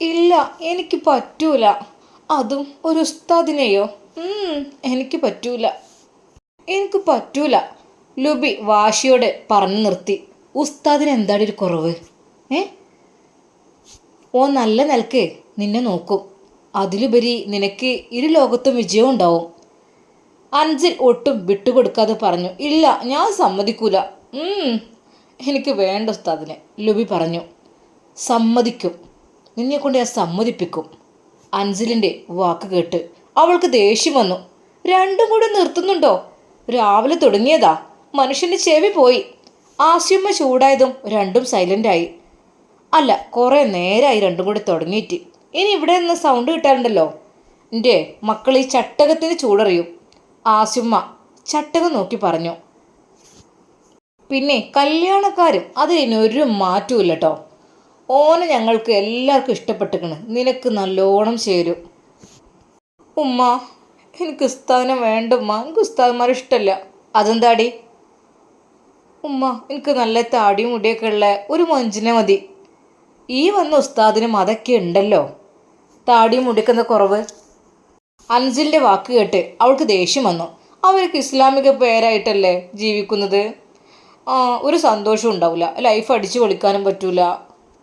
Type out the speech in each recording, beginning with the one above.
ഇല്ല എനിക്ക് പറ്റൂല. അതും ഒരു ഉസ്താദിനെയോ? എനിക്ക് പറ്റൂല. എനിക്ക് പറ്റൂല. ലുബി വാശിയോടെ പറഞ്ഞു നിർത്തി. ഉസ്താദിന് എന്താണ് ഒരു കുറവ്? ഏ? ഓ നല്ല നിലയ്ക്ക് നിന്നെ നോക്കും. അതിലുപരി നിനക്ക് ഇരു ലോകത്തും വിജയം ഉണ്ടാവും. അഞ്ചിൽ ഒട്ടും വിട്ടുകൊടുക്കാതെ പറഞ്ഞു ഇല്ല ഞാൻ സമ്മതിക്കൂല. എനിക്ക് വേണ്ട ഉസ്താദിനെ. ലുബി പറഞ്ഞു സമ്മതിക്കും. നിന്നെ കൊണ്ട് ഞാൻ സമ്മതിപ്പിക്കും. അഞ്ചലിന്റെ വാക്ക് കേട്ട് അവൾക്ക് ദേഷ്യം വന്നു. രണ്ടും കൂടെ നിർത്തുന്നുണ്ടോ? രാവിലെ തുടങ്ങിയതാ. മനുഷ്യന്റെ ചെവി പോയി. ആസ്യമ്മ ചൂടായതും രണ്ടും സൈലന്റായി അല്ല കുറേ നേരമായി രണ്ടും കൂടെ തുടങ്ങിയിട്ട്. ഇനി ഇവിടെ നിന്ന് സൗണ്ട് കിട്ടാറുണ്ടല്ലോ. എന്റെ മക്കൾ ഈ ചട്ടകത്തിന് ചൂടറിയും. ആശുമ്മ ചട്ടകം നോക്കി പറഞ്ഞു. പിന്നെ കല്യാണക്കാരും അതിന് ഒരു മാറ്റവും കേട്ടോ ഓനെ ഞങ്ങൾക്ക് എല്ലാവർക്കും ഇഷ്ടപ്പെട്ടിക്കണ് നിനക്ക് നല്ലോണം ചേരും. ഉമ്മ എനിക്ക് ഉസ്താദിനെ വേണ്ട ഉമ്മ. എനിക്ക് ഉസ്താദ്മാരെ ഇഷ്ടമല്ല അതെന്താടി? ഉമ്മ എനിക്ക് നല്ല താടിയും മുടിയൊക്കെ ഉള്ള ഒരു മഞ്ചിനെ മതി. ഈ വന്ന ഉസ്താദിനും അതൊക്കെ ഉണ്ടല്ലോ. താടിയും മുടിക്കുന്ന കുറവ്? അൻസിലിന്റെ വാക്ക് കേട്ട് അവൾക്ക് ദേഷ്യം വന്നു. അവർക്ക് ഇസ്ലാമിക പേരായിട്ടല്ലേ ജീവിക്കുന്നത്? ഒരു സന്തോഷവും ഉണ്ടാവില്ല ലൈഫ് അടിച്ചു പൊളിക്കാനും പറ്റൂല.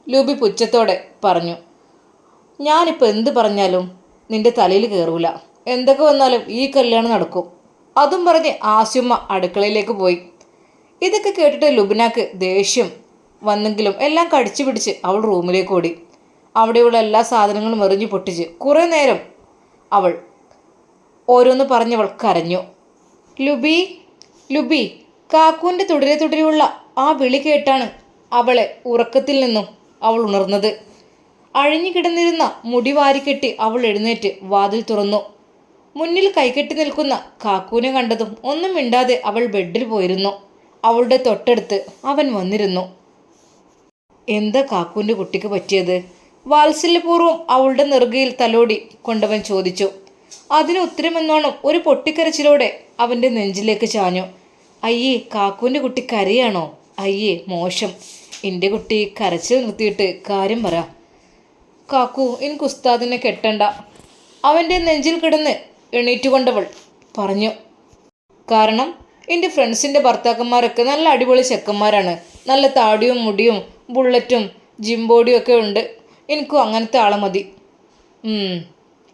ലൂബി പുച്ഛത്തോടെ പറഞ്ഞു ഞാനിപ്പോൾ എന്ത് പറഞ്ഞാലും നിന്റെ തലയിൽ കയറൂല എന്തൊക്കെ വന്നാലും ഈ കല്യാണം നടക്കും. അതും പറഞ്ഞ് ആശുമ്മ അടുക്കളയിലേക്ക് പോയി. ഇതൊക്കെ കേട്ടിട്ട് ലുബിനാക്ക് ദേഷ്യം വന്നെങ്കിലും എല്ലാം കടിച്ചു പിടിച്ച് അവൾ റൂമിലേക്ക് ഓടി. അവിടെയുള്ള എല്ലാ സാധനങ്ങളും എറിഞ്ഞു പൊട്ടിച്ച് കുറേ നേരം അവൾ ഓരോന്ന് പറഞ്ഞവൾ കരഞ്ഞു. ലുബി ലുബി കാക്കൂന്റെ തുടരെ തുടരെയുള്ള ആ വിളി കേട്ടാണ് അവളെ ഉറക്കത്തിൽ നിന്നും അവൾ ഉണർന്നത്. അഴിഞ്ഞു കിടന്നിരുന്ന മുടി വാരിക്കെട്ടി അവൾ എഴുന്നേറ്റ് വാതിൽ തുറന്നു. മുന്നിൽ കൈകെട്ടി നിൽക്കുന്ന കാക്കൂനെ കണ്ടതും ഒന്നും മിണ്ടാതെ അവൾ ബെഡിൽ പോയിരുന്നു. അവളുടെ തൊട്ടടുത്ത് അവൻ വന്നിരുന്നു. എന്താ കാക്കൂന്റെ കുട്ടിക്ക് പറ്റിയത്? വാത്സല്യപൂർവം അവളുടെ നെറുകയിൽ തലോടി കൊണ്ടവൻ ചോദിച്ചു. അതിന് ഉത്തരമെന്നോണം ഒരു പൊട്ടിക്കരച്ചിലോടെ അവന്റെ നെഞ്ചിലേക്ക് ചാഞ്ഞു. അയ്യേ കാക്കൂന്റെ കുട്ടി കരയാണോ? അയ്യേ മോശം. എന്റെ കുട്ടി കരച്ചിൽ നിർത്തിയിട്ട് കാര്യം പറ. കാക്കു എനിക്ക് ഉസ്താദിനെ കെട്ടണ്ട. അവന്റെ നെഞ്ചിൽ കിടന്ന് എണീറ്റുകൊണ്ടവൾ പറഞ്ഞു. കാരണം എന്റെ ഫ്രണ്ട്സിന്റെ ഭർത്താക്കന്മാരൊക്കെ നല്ല അടിപൊളി ചെക്കന്മാരാണ്. നല്ല താടിയും മുടിയും ബുള്ളറ്റും ജിം ബോഡിയും ഒക്കെ ഉണ്ട്. എനിക്കും അങ്ങനത്തെ ആളെ മതി.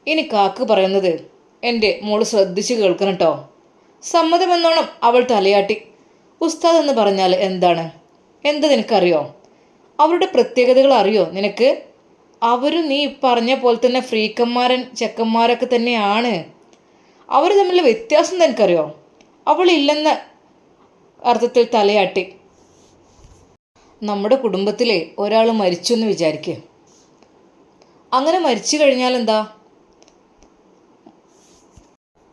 ഇനി കാക്ക് പറയുന്നത് എന്റെ മോൾ ശ്രദ്ധിച്ച് കേൾക്കണം കേട്ടോ സമ്മതമെന്നോണം അവൾ തലയാട്ടി. ഉസ്താദ് എന്ന് പറഞ്ഞാൽ എന്താണ്? എന്താ നിനക്കറിയോ? അവരുടെ പ്രത്യേകതകൾ അറിയോ നിനക്ക്? അവരും നീ പറഞ്ഞ പോലെ തന്നെ ഫ്രീക്കന്മാരൻ ചെക്കന്മാരൊക്കെ തന്നെയാണ്. അവർ തമ്മിലുള്ള വ്യത്യാസം നിനക്കറിയോ? അവളില്ലെന്ന അർത്ഥത്തിൽ തലയാട്ടി. നമ്മുടെ കുടുംബത്തിലെ ഒരാൾ മരിച്ചു എന്ന് വിചാരിക്കുക അങ്ങനെ മരിച്ചു കഴിഞ്ഞാൽ എന്താ?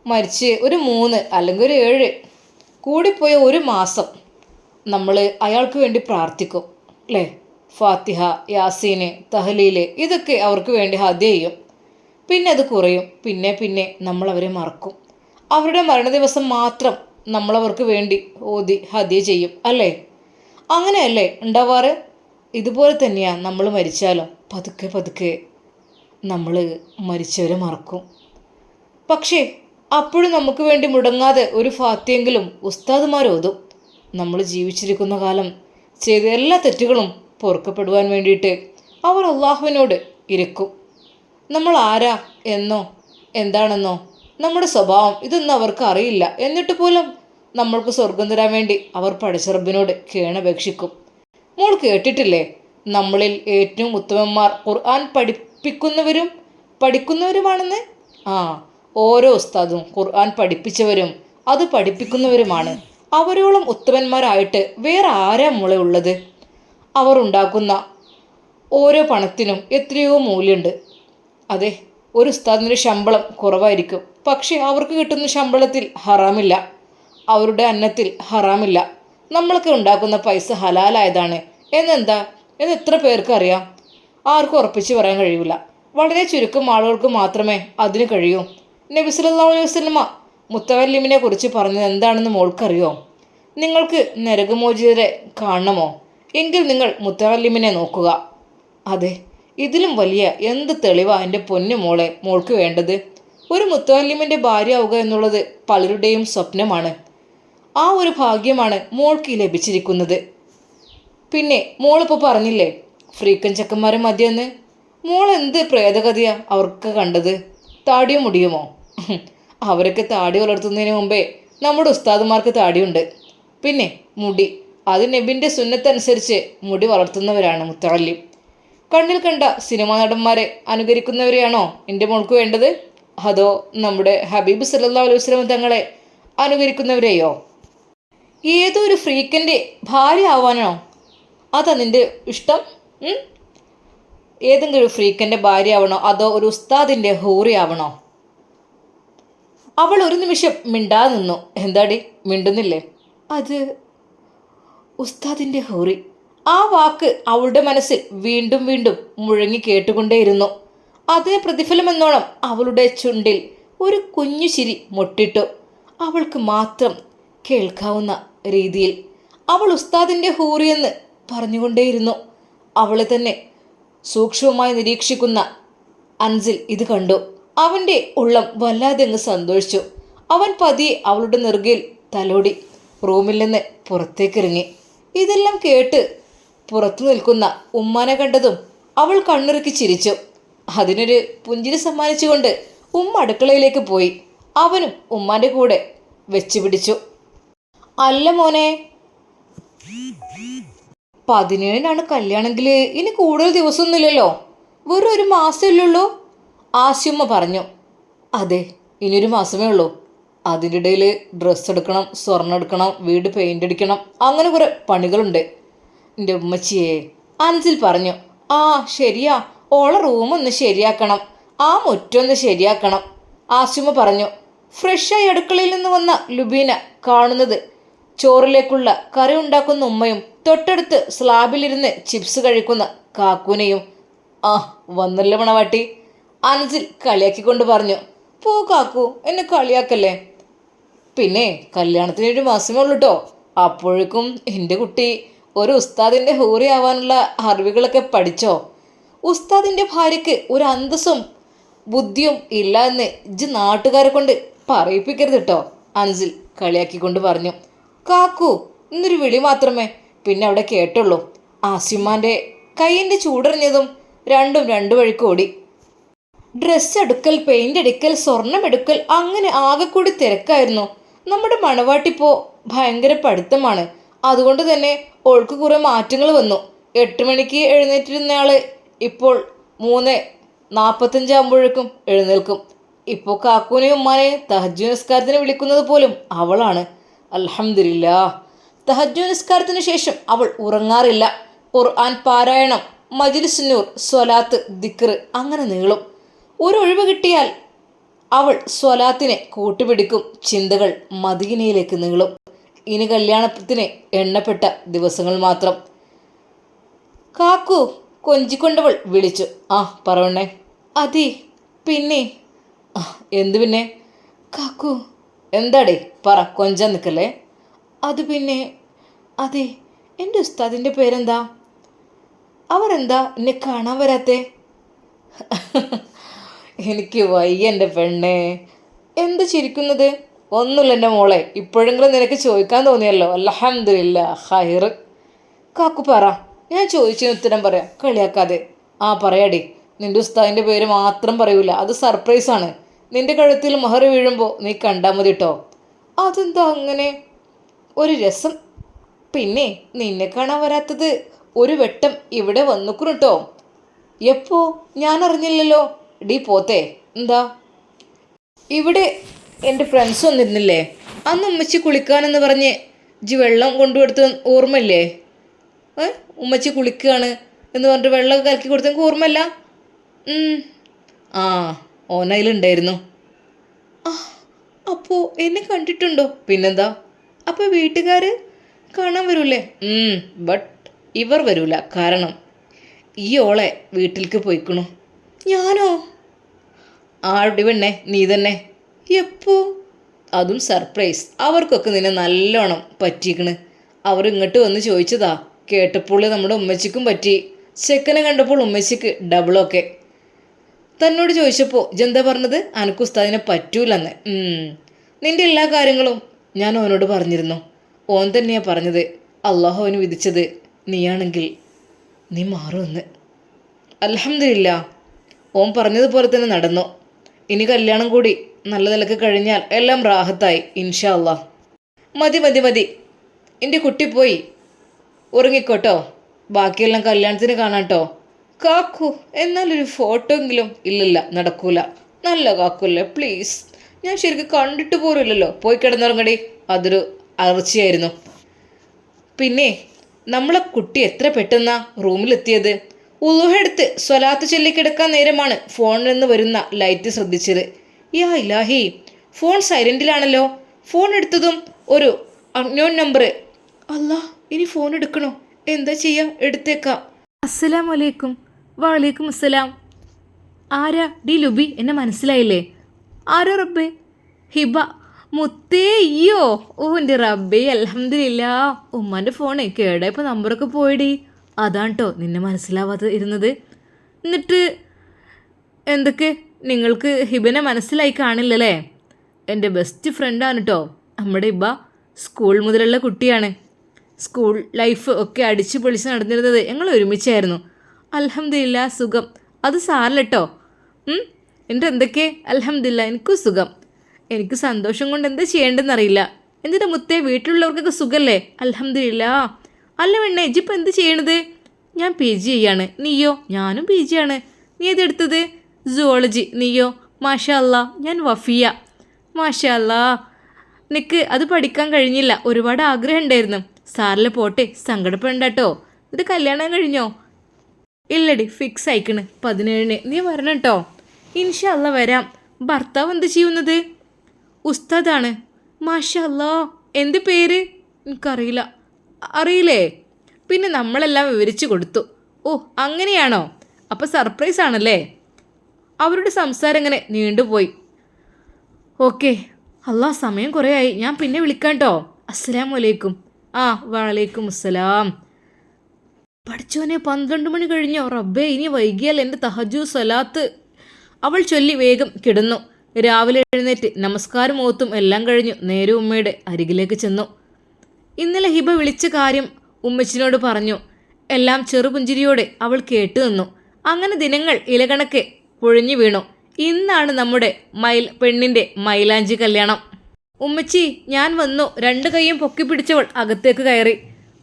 മരിച്ച് ഒരു മൂന്ന് അല്ലെങ്കിൽ ഒരു ഏഴ് കൂടിപ്പോയ ഒരു മാസം. നമ്മൾ അയാൾക്ക് വേണ്ടി പ്രാർത്ഥിക്കും അല്ലേ ഫാത്തിഹ യാസീന് തഹലീൽ ഇതൊക്കെ അവർക്ക് വേണ്ടി ഹദ്യ ചെയ്യും. പിന്നെ അത് കുറയും. പിന്നെ പിന്നെ നമ്മൾ അവരെ മറക്കും. അവരുടെ മരണ ദിവസം മാത്രം നമ്മളവർക്ക് വേണ്ടി ഓതി ഹദ്യ ചെയ്യും അല്ലേ? അങ്ങനെയല്ലേ ഉണ്ടാവാറ്? ഇതുപോലെ തന്നെയാണ് നമ്മൾ മരിച്ചാലും. പതുക്കെ പതുക്കെ നമ്മൾ മരിച്ചവരെ മറക്കും. പക്ഷേ അപ്പോഴും നമുക്ക് വേണ്ടി മുടങ്ങാതെ ഒരു ഫാത്തിയെങ്കിലും ഉസ്താദുമാർ ഓതും നമ്മൾ ജീവിച്ചിരിക്കുന്ന കാലം ചെയ്ത എല്ലാ തെറ്റുകളും പൊറുക്കപ്പെടുവാൻ വേണ്ടിയിട്ട് അവർ അള്ളാഹുവിനോട് ഇരിക്കും. നമ്മൾ ആരാ എന്നോ എന്താണെന്നോ നമ്മുടെ സ്വഭാവം ഇതൊന്നും അവർക്ക് അറിയില്ല. എന്നിട്ട് പോലും നമ്മൾക്ക് സ്വർഗം തരാൻ വേണ്ടി അവർ പടച്ചറബിനോട് കേണപേക്ഷിക്കും. മോൾ കേട്ടിട്ടില്ലേ? നമ്മളിൽ ഏറ്റവും ഉത്തമന്മാർ ഖുർആൻ പഠിപ്പിക്കുന്നവരും പഠിക്കുന്നവരുമാണെന്ന്? ആ ഓരോ ഉസ്താദും ഖുർആൻ പഠിപ്പിച്ചവരും അത് പഠിപ്പിക്കുന്നവരുമാണ്. അവരോളം ഉത്തമന്മാരായിട്ട് വേറെ ആരാ മോളെ ഉള്ളത്? അവർ ഉണ്ടാക്കുന്ന ഓരോ പണത്തിനും എത്രയോ മൂല്യമുണ്ട് അതെ ഒരു ഉസ്താദിന്റെ ശമ്പളം കുറവായിരിക്കും. പക്ഷേ അവർക്ക് കിട്ടുന്ന ശമ്പളത്തിൽ ഹറാമില്ല. അവരുടെ അന്നത്തിൽ ഹറാമില്ല. നമ്മൾക്ക് ഉണ്ടാക്കുന്ന പൈസ ഹലാലായതാണ്. എന്നെന്താ? എന്ന് എത്ര പേർക്ക് അറിയാം? ആർക്കും ഉറപ്പിച്ച് പറയാൻ കഴിയില്ല വളരെ ചുരുക്കം ആളുകൾക്ക് മാത്രമേ അതിന് കഴിയൂ. നബി സല്ലല്ലാഹു അലൈഹി വസല്ലമ മുത്തവല്ലിമിനെ കുറിച്ച് പറഞ്ഞത് എന്താണെന്ന് മോൾക്കറിയോ? നിങ്ങൾക്ക് നരകമോചിതരെ കാണണമോ? എങ്കിൽ നിങ്ങൾ മുത്തവല്ലിമിനെ നോക്കുക. അതെ ഇതിലും വലിയ എന്ത് തെളിവാ എന്റെ പൊന്നു മോളെ മോൾക്ക് വേണ്ടത്? ഒരു മുത്തവല്ലിമിന്റെ ഭാര്യ ആവുക എന്നുള്ളത് പലരുടെയും സ്വപ്നമാണ്. ആ ഒരു ഭാഗ്യമാണ് മോൾക്ക് ലഭിച്ചിരിക്കുന്നത്. പിന്നെ മോളിപ്പോൾ പറഞ്ഞില്ലേ ഫ്രീക്കൻ ചക്കന്മാരെ മതിയെന്ന്? മോൾ എന്ത് പ്രേതകഥയാ അവർക്ക് കണ്ടത്? താടിയും മുടിയുമോ? അവരൊക്കെ താടി വളർത്തുന്നതിന് മുമ്പേ നമ്മുടെ ഉസ്താദുമാർക്ക് താടിയുണ്ട്. പിന്നെ മുടി. അത് നബിന്റെ സുന്നത്തനുസരിച്ച് മുടി വളർത്തുന്നവരാണ് മുത്തള്ളി കണ്ണിൽ കണ്ട സിനിമാ നടന്മാരെ അനുകരിക്കുന്നവരെയാണോ എന്റെ മോൾക്ക് വേണ്ടത്? അതോ നമ്മുടെ ഹബീബ് സല്ലാ അലൈഹി വസ്ലം തങ്ങളെ അനുകരിക്കുന്നവരെയോ? ഏതോ ഒരു ഫ്രീക്കന്റെ ഭാര്യ ആവാനാണോ? അതാ നിന്റെ ഇഷ്ടം? ഏതെങ്കിലും ഒരു ഫ്രീക്കന്റെ ഭാര്യ ആവണോ? അതോ ഒരു ഉസ്താദിന്റെ ഹൂറി ആവണോ? അവൾ ഒരു നിമിഷം മിണ്ടാ നിന്നു. എന്താടി? മിണ്ടുന്നില്ലേ? അത് ഉസ്താദിന്റെ ഹൂറി. ആ വാക്ക് അവളുടെ മനസ്സിൽ വീണ്ടും വീണ്ടും മുഴങ്ങി കേട്ടുകൊണ്ടേയിരുന്നു. അതേ പ്രതിഫലമെന്നോണം അവളുടെ ചുണ്ടിൽ ഒരു കുഞ്ഞു ചിരി മുട്ടിട്ടു. അവൾക്ക് മാത്രം കേൾക്കാവുന്ന രീതിയിൽ അവൾ ഉസ്താദിന്റെ ഹൂറിയെന്ന് പറഞ്ഞുകൊണ്ടേയിരുന്നു. അവളെ തന്നെ സൂക്ഷ്മമായി നിരീക്ഷിക്കുന്ന അൻസിൽ ഇത് കണ്ടു. അവന്റെ ഉള്ളം വല്ലാതെ അങ്ങ് സന്തോഷിച്ചു. അവൻ പതിയെ അവളുടെ നെറുകയിൽ തലോടി. റൂമിൽ നിന്ന് പുറത്തേക്കിറങ്ങി. ഇതെല്ലാം കേട്ട് പുറത്തു നിൽക്കുന്ന ഉമ്മാനെ കണ്ടതും അവൾ കണ്ണിറുക്കി ചിരിച്ചു. അതിനൊരു പുഞ്ചിരി സമ്മാനിച്ചുകൊണ്ട് ഉമ്മ അടുക്കളയിലേക്ക് പോയി. അവനും ഉമ്മാന്റെ കൂടെ വെച്ച് പിടിച്ചു. അല്ല മോനെ. പതിനേഴിനാണ് കല്യാണമെങ്കിൽ ഇനി കൂടുതൽ ദിവസമൊന്നുമില്ലല്ലോ. വെറും ഒരു മാസമല്ലേ ആസ്യമ്മ പറഞ്ഞു അതെ ഇനിയൊരു മാസമേ ഉള്ളൂ. അതിന്റെ ഇടയിൽ ഡ്രസ്സ് എടുക്കണം സ്വർണം എടുക്കണം വീട് പെയിന്റ് അടിക്കണം അങ്ങനെ കുറേ പണികളുണ്ട്. എന്റെ ഉമ്മച്ചിയെ അൻസിൽ പറഞ്ഞു ആ ശരിയാ ഓളെ റൂമൊന്ന് ശരിയാക്കണം ആ മുറ്റൊന്ന് ശരിയാക്കണം. ആശുമ പറഞ്ഞു ഫ്രഷായി അടുക്കളയിൽ നിന്ന് വന്ന ലുബീന കാണുന്നത്. ചോറിലേക്കുള്ള കറി ഉണ്ടാക്കുന്ന ഉമ്മയും തൊട്ടടുത്ത് സ്ലാബിലിരുന്ന് ചിപ്സ് കഴിക്കുന്ന കാക്കൂനയും. ആ വന്നല്ലോ മണവാട്ടി. അൻസിൽ കളിയാക്കിക്കൊണ്ട് പറഞ്ഞു പോ കാക്കു എന്നെ കളിയാക്കല്ലേ? പിന്നെ കല്യാണത്തിന് ഒരു മാസമേ ഉള്ളൂ കേട്ടോ അപ്പോഴേക്കും എന്റെ കുട്ടി ഒരു ഉസ്താദിന്റെ ഹോറി ആവാനുള്ള അറിവുകളൊക്കെ പഠിച്ചോ? ഉസ്താദിന്റെ ഭാര്യയ്ക്ക് ഒരു അന്തസ്സും ബുദ്ധിയും ഇല്ല എന്ന് ഇജ് നാട്ടുകാരെ കൊണ്ട് പറയിപ്പിക്കരുത് കേട്ടോ അൻസിൽ കളിയാക്കിക്കൊണ്ട് പറഞ്ഞു. കാക്കു ഇന്നൊരു വിളി മാത്രമേ പിന്നെ അവിടെ കേട്ടുള്ളൂ. ആസിമാന്റെ കൈയിന്റെ ചൂടറിഞ്ഞതും രണ്ടും രണ്ടു വഴിക്ക് ഓടി ഡ്രസ്സ് എടുക്കൽ പെയിന്റ് എടുക്കൽ സ്വർണം എടുക്കൽ അങ്ങനെ കൂടി തിരക്കായിരുന്നു. നമ്മുടെ മണവാട്ടിപ്പോ ഭയങ്കര പഠിത്തമാണ്. അതുകൊണ്ട് തന്നെ ഓൾക്ക് കുറെ മാറ്റങ്ങൾ വന്നു. എട്ട് മണിക്ക് എഴുന്നേറ്റിരുന്നയാൾ ഇപ്പോൾ മൂന്ന് നാൽപ്പത്തഞ്ചാകുമ്പോഴേക്കും എഴുന്നേൽക്കും. ഇപ്പോൾ കാക്കൂനെയും ഉമ്മാനെയും തഹജു നിസ്കാരത്തിന് വിളിക്കുന്നത് പോലും അവളാണ്. അലഹമില്ല തഹജു നിസ്കാരത്തിന് ശേഷം അവൾ ഉറങ്ങാറില്ല. ഖുർആൻ പാരായണം മജിലിസുന്നൂർ സ്വലാത്ത് ദിക്ർ അങ്ങനെ നീളും. ഒരു ഒഴിവ് കിട്ടിയാൽ അവൾ സ്വലാത്തിനെ കൂട്ടുപിടിക്കും ചിന്തകൾ മദീനയിലേക്ക് നീളും. ഇനി കല്യാണത്തിന് എണ്ണപ്പെട്ട ദിവസങ്ങൾ മാത്രം. കാക്കു കൊഞ്ചിക്കൊണ്ടവൾ വിളിച്ചു. ആ പറവണ്ണേ. അതി പിന്നെ. എന്തു എന്ത് പിന്നെ? കാക്കു എന്താടേ? പറ കൊഞ്ച നിൽക്കല്ലേ അത് പിന്നെ അതെ എന്റെ ഉസ്താദിന്റെ പേരെന്താ? അവരെന്താ? എന്നെ കാണാൻ വരാത്തേ? എനിക്ക് വയ്യ എന്റെ പെണ്ണേ. എന്ത് ചിരിക്കുന്നത്? ഒന്നുമില്ല എന്റെ മോളെ. ഇപ്പോഴെങ്കിലും നിനക്ക് ചോദിക്കാൻ തോന്നിയല്ലോ. അലഹമില്ല ഹൈർ കാക്കു പറ. ഞാൻ ചോദിച്ചതിന് ഉത്തരം പറയാം. കളിയാക്കാതെ. ആ പറയാടി. നിന്റെ ഉസ്താദിന്റെ പേര് മാത്രം പറയൂല. അത് സർപ്രൈസാണ് നിന്റെ കഴുത്തിൽ മഹർ വീഴുമ്പോൾ നീ കണ്ടാൽ മതി കേട്ടോ അതെന്താ അങ്ങനെ? ഒരു രസം. പിന്നെ നിന്നെ കാണാൻ വരാത്തത് ഒരു വെട്ടം ഇവിടെ വന്നുക്കുണു കേട്ടോ എപ്പോ? ഞാൻ അറിഞ്ഞില്ലല്ലോ. ഡീ പോത്തെ എന്താ? ഇവിടെ എന്റെ ഫ്രണ്ട്സ് വന്നിരുന്നില്ലേ? അന്ന് ഉമ്മച്ചി കുളിക്കാനെന്ന് പറഞ്ഞ് ജി വെള്ളം കൊണ്ടുകൊടുത്ത ഓർമ്മയില്ലേ? ഏ? ഉമ്മച്ചി കുളിക്കുകയാണ് എന്ന് പറഞ്ഞിട്ട് വെള്ളമൊക്കെ കലക്കി കൊടുത്ത ഓർമ്മയില്ല. ആ ഓനയിലുണ്ടായിരുന്നു ആ അപ്പോൾ എന്നെ കണ്ടിട്ടുണ്ടോ? പിന്നെന്താ? അപ്പോൾ വീട്ടുകാർ കാണാൻ വരൂലേ? ബട്ട് ഇവർ വരൂല. കാരണം ഈ ഓളെ വീട്ടിലേക്ക് പോയിക്കണു. ഞാനോ? ആടി പെണ്ണെ? നീ തന്നെ. എപ്പോ? അതും സർപ്രൈസ് അവർക്കൊക്കെ നിന്നെ നല്ലോണം പറ്റിക്കണ്. അവർ ഇങ്ങോട്ട് വന്ന് ചോദിച്ചതാ കേട്ടപ്പോൾ നമ്മുടെ ഉമ്മച്ചിക്കും പറ്റി. ചെക്കനെ കണ്ടപ്പോൾ ഉമ്മച്ചിക്ക് ഡബിളൊക്കെ തന്നോട് ചോദിച്ചപ്പോൾ ജന്ത പറഞ്ഞത്? അനക്ക് ഉസ്താദിനെ പറ്റൂലെന്ന്. നിന്റെ എല്ലാ കാര്യങ്ങളും ഞാൻ ഓനോട് പറഞ്ഞിരുന്നു. ഓൻ തന്നെയാണ് പറഞ്ഞത്. അള്ളാഹു അവന് വിധിച്ചത്. നീയാണെങ്കിൽ നീ മാറുമെന്ന് അലഹമില്ല ഓൻ പറഞ്ഞതുപോലെ തന്നെ നടന്നു. ഇനി കല്യാണം കൂടി നല്ല നിലയ്ക്ക് കഴിഞ്ഞാൽ എല്ലാം റാഹത്തായി ഇൻഷല്ല മതി മതി മതി. എന്റെ കുട്ടി പോയി. ഉറങ്ങിക്കോട്ടോ. ബാക്കിയെല്ലാം കല്യാണത്തിന് കാണാട്ടോ. കാക്കു എന്നാലൊരു ഫോട്ടോ എങ്കിലും ഇല്ലില്ല നടക്കൂല. നല്ല കാക്കൂല്ലേ പ്ലീസ് ഞാൻ ശരിക്കും കണ്ടിട്ട് പോലുമില്ലല്ലോ പോയി കിടന്നുറങ്ങടി. അതൊരു അർച്ചയായിരുന്നു. പിന്നെ നമ്മളെ കുട്ടി എത്ര പെട്ടെന്നാ റൂമിലെത്തിയത്? ഉളുഹെടുത്ത് സ്വലാത്ത് ചൊല്ലിക്കിടക്കാൻ നേരമാണ് ഫോണിൽ നിന്ന് വരുന്ന ലൈറ്റ് ശ്രദ്ധിച്ചത്. യാ ഇലാഹി ഫോൺ സൈലന്റിലാണല്ലോ ഫോൺ എടുത്തതും ഒരു അൺനോൺ നമ്പർ അല്ലാ ഇനി ഫോൺ എടുക്കണോ? എന്താ ചെയ്യാ? എടുത്തേക്കാം. അസ്സലാം വലൈക്കും വലൈക്കും അസ്സലാം. ആരാ? ഡി ലുബി എന്നെ മനസ്സിലായില്ലേ? ആരോ റബ്ബേ? ഹിബ മുത്തേ അയ്യോ. ഓ എന്റെ റബ്ബേ അലഹമില്ല ഉമ്മാന്റെ ഫോണേ കേടായപ്പോൾ നമ്പറൊക്കെ പോയിടി. അതാണ് കേട്ടോ നിന്നെ മനസ്സിലാവാതെ ഇരുന്നത്. എന്നിട്ട് എന്തൊക്കെ? നിങ്ങൾക്ക് ഹിബനെ മനസ്സിലായി കാണില്ലല്ലേ? എന്റെ ബെസ്റ്റ് ഫ്രണ്ടാണ് കേട്ടോ നമ്മുടെ ഇബ സ്കൂൾ മുതലുള്ള കുട്ടിയാണ്. സ്കൂൾ ലൈഫ് ഒക്കെ അടിച്ചു പൊളിച്ച് നടന്നിരുന്നത് ഞങ്ങൾ ഒരുമിച്ചായിരുന്നു. അലഹമില്ല സുഖം. അത് സാറില്ല കേട്ടോ എന്റെ എന്തൊക്കെ? അലഹമില്ല എനിക്കും സുഖം. എനിക്ക് സന്തോഷം കൊണ്ട് എന്താ ചെയ്യേണ്ടതെന്നറിയില്ല. എന്തിനാ മുത്തേ വീട്ടിലുള്ളവർക്കൊക്കെ സുഖമല്ലേ അലഹമില്ല അല്ല വെണ്ണേ ഇജിപ്പോൾ എന്ത് ചെയ്യണത്? ഞാൻ പി ജി ചെയ്യാണ് നീയോ? ഞാനും പി ജി ആണ്. നീ ഏതെടുത്തത് സുവോളജി. നീയോ? മാഷാ ഞാൻ വഫിയ. മാഷാ അല്ലാ നിനക്ക് അത് പഠിക്കാൻ കഴിഞ്ഞില്ല. ഒരുപാട് ആഗ്രഹം ഉണ്ടായിരുന്നു. സാറിൽ പോട്ടെ സങ്കടപ്പെടണ്ട ഇത് കല്യാണം കഴിഞ്ഞോ? ഇല്ലടി ഫിക്സ് ആയിക്കണ്. പതിനേഴിന്. നീ വരണം കേട്ടോ ഇൻഷല്ല വരാം. ഭർത്താവ് എന്ത് ചെയ്യുന്നത്? ഉസ്താദാണ്. മാഷല്ലാ എന്ത് പേര്? എനിക്കറിയില്ല. അറിയില്ലേ? പിന്നെ നമ്മളെല്ലാം വിവരിച്ചു കൊടുത്തു. ഓ അങ്ങനെയാണോ? അപ്പോൾ സർപ്രൈസ് ആണല്ലേ? അവരുടെ സംസാരം ഇങ്ങനെ നീണ്ടുപോയി. ഓക്കെ അല്ലാ സമയം കുറേ ആയി ഞാൻ പിന്നെ വിളിക്കാം കേട്ടോ അസ്സലാമു അലൈക്കും ആ വലൈക്കും അസ്സലാം. പഠിച്ചോനെ പന്ത്രണ്ട് മണി കഴിഞ്ഞോ? റബ്ബേ ഇനി വൈകിയാൽ എന്റെ തഹജു സലാത്ത് അവൾ ചൊല്ലി വേഗം കിടന്നു. രാവിലെ എഴുന്നേറ്റ് നമസ്കാരം ഓത്തും എല്ലാം കഴിഞ്ഞു. നേരെ ഉമ്മയുടെ അരികിലേക്ക് ചെന്നു. ഇന്നലെ ഹിബ വിളിച്ച കാര്യം ഉമ്മച്ചിനോട് പറഞ്ഞു. എല്ലാം ചെറുപുഞ്ചിരിയോടെ അവൾ കേട്ടു നിന്നു. അങ്ങനെ ദിനങ്ങൾ ഇലകണക്കെ പൊഴിഞ്ഞു വീണു. ഇന്നാണ് നമ്മുടെ മയിൽ പെണ്ണിന്റെ മൈലാഞ്ചി കല്യാണം. ഉമ്മച്ചി ഞാൻ വന്നു. രണ്ട് കൈയും പൊക്കി പിടിച്ചവൾ അകത്തേക്ക് കയറി.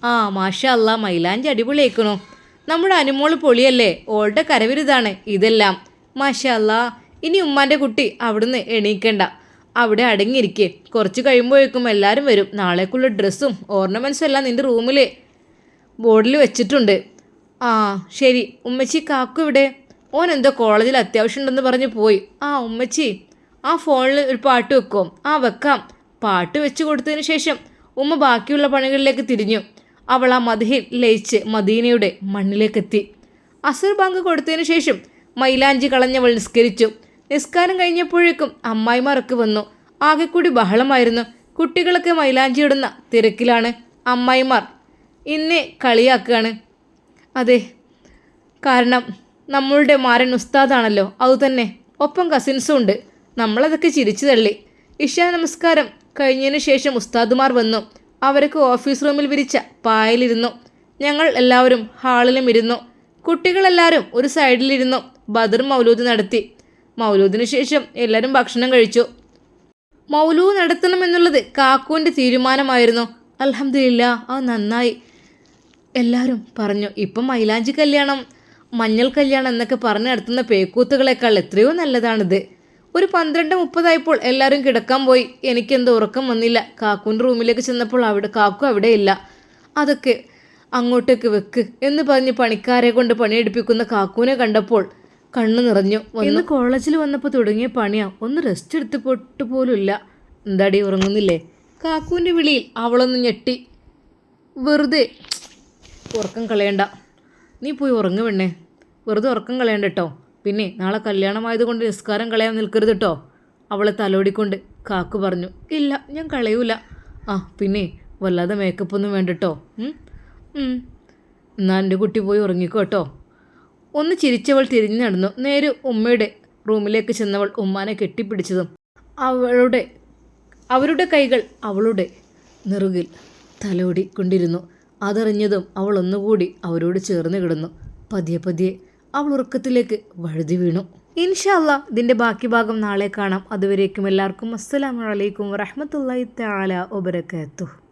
ആ മാഷ അല്ല മൈലാഞ്ചി അടിപൊളിയേക്കണു നമ്മുടെ അനുമോൾ പൊളിയല്ലേ? ഓളുടെ കരവിരുതാണ് ഇതെല്ലാം. മാഷ അല്ല ഇനി ഉമ്മാന്റെ കുട്ടി അവിടുന്ന് എണീക്കണ്ട. അവിടെ അടങ്ങിയിരിക്കെ. കുറച്ച് കഴിയുമ്പോഴേക്കും എല്ലാവരും വരും. നാളേക്കുള്ള ഡ്രസ്സും ഓർണമെന്റ്സും എല്ലാം നിന്റെ റൂമിൽ ബോർഡിൽ വെച്ചിട്ടുണ്ട്. ആ ശരി. ഉമ്മച്ചി കാക്കു ഇവിടെ ഓൻ എന്തോ കോളേജിൽ അത്യാവശ്യം ഉണ്ടെന്ന് പറഞ്ഞ് പോയി. ആ ഉമ്മച്ചി ആ ഫോണിൽ ഒരു പാട്ട് വെക്കോ? ആ വെക്കാം. പാട്ട് വെച്ച് കൊടുത്തതിന് ശേഷം ഉമ്മ ബാക്കിയുള്ള പണികളിലേക്ക് തിരിഞ്ഞു. അവൾ ആ മതിഹിൽ ലയിച്ച് മദീനയുടെ മണ്ണിലേക്കെത്തി. അസർ ബാങ്ക് കൊടുത്തതിന് ശേഷം മൈലാഞ്ചി കളഞ്ഞവൾ നിസ്കരിച്ചു. നിസ്കാരം കഴിഞ്ഞപ്പോഴേക്കും അമ്മായിമാരൊക്കെ വന്നു. ആകെക്കൂടി കൂടി ബഹളമായിരുന്നു. കുട്ടികളൊക്കെ മൈലാഞ്ചി ഇടുന്ന തിരക്കിലാണ് അമ്മായിമാർ ഇന്നെ കളിയാക്കുകയാണ്. അതെ കാരണം നമ്മളുടെ മാരൻ ഉസ്താദാണല്ലോ അതുതന്നെ. ഒപ്പം കസിൻസും ഉണ്ട്. നമ്മളതൊക്കെ ചിരിച്ചു തള്ളി. ഇഷാ നമസ്കാരം കഴിഞ്ഞതിന് ശേഷം ഉസ്താദുമാർ വന്നു. അവരൊക്കെ ഓഫീസ് റൂമിൽ വിരിച്ച പായലിരുന്നു. ഞങ്ങൾ എല്ലാവരും ഹാളിലും ഇരുന്നു. കുട്ടികളെല്ലാവരും ഒരു സൈഡിലിരുന്നു. ബദർ മൗലൂദ് നടത്തി. മൗലൂദിന് ശേഷം എല്ലാവരും ഭക്ഷണം കഴിച്ചു. മൗലൂ നടത്തണമെന്നുള്ളത് കാക്കുവിന്റെ തീരുമാനമായിരുന്നു. അലഹമില്ല ആ നന്നായി. എല്ലാവരും പറഞ്ഞു ഇപ്പം മൈലാഞ്ചി കല്യാണം മഞ്ഞൾ കല്യാണം എന്നൊക്കെ പറഞ്ഞ് നടത്തുന്ന പേക്കൂത്തുകളെക്കാൾ എത്രയോ നല്ലതാണിത്. ഒരു പന്ത്രണ്ട് മുപ്പതായപ്പോൾ എല്ലാവരും കിടക്കാൻ പോയി. എനിക്കെന്തോ ഉറക്കം വന്നില്ല. കാക്കുവിന്റെ റൂമിലേക്ക് ചെന്നപ്പോൾ അവിടെ കാക്കു അവിടെ ഇല്ല. അതൊക്കെ അങ്ങോട്ടേക്ക് വെക്ക് എന്ന് പറഞ്ഞ് പണിക്കാരെ കൊണ്ട് പണിയെടുപ്പിക്കുന്ന കാക്കുവിനെ കണ്ടപ്പോൾ കണ്ണു നിറഞ്ഞു ഇന്ന് കോളേജിൽ വന്നപ്പോൾ തുടങ്ങിയ പണിയാ. ഒന്ന് റെസ്റ്റ് എടുത്ത് പൊട്ട് പോലുമില്ല. എന്താടി ഉറങ്ങുന്നില്ലേ? കാക്കുവിന്റെ വിളിയിൽ അവളൊന്ന് ഞെട്ടി. വെറുതെ. ഉറക്കം കളയണ്ട. നീ പോയി ഉറങ്ങു പെണ്ണേ. വെറുതെ ഉറക്കം കളയണ്ട കേട്ടോ പിന്നെ നാളെ കല്യാണമായതുകൊണ്ട് നിസ്കാരം കളയാൻ നിൽക്കരുത് കേട്ടോ അവളെ തലോടിക്കൊണ്ട് കാക്കു പറഞ്ഞു ഇല്ല ഞാൻ കളയൂല. ആ പിന്നെ വല്ലാതെ മേക്കപ്പൊന്നും വേണ്ട കേട്ടോ എന്നാൽ എന്റെ കുട്ടി പോയി ഉറങ്ങിക്കോ കേട്ടോ ഒന്ന് ചിരിച്ചവൾ തിരിഞ്ഞു നടന്നു. നേരെ ഉമ്മയുടെ റൂമിലേക്ക് ചെന്നവൾ ഉമ്മാനെ കെട്ടിപ്പിടിച്ചതും അവളുടെ അവരുടെ കൈകൾ അവളുടെ നെറുകിൽ തലോടി കൊണ്ടിരുന്നു അതറിഞ്ഞതും അവൾ ഒന്നുകൂടി അവരോട് ചേർന്ന് കിടന്നു. പതിയെ പതിയെ അവൾ ഉറക്കത്തിലേക്ക് വഴുതി വീണു. ഇൻഷാല്ല ഇതിന്റെ ബാക്കി ഭാഗം നാളെ കാണാം. അതുവരേക്കും എല്ലാവർക്കും അസ്സലാമു അലൈക്കും വറഹമത്തല്ലാഹി തആല വബറകാതുഹു.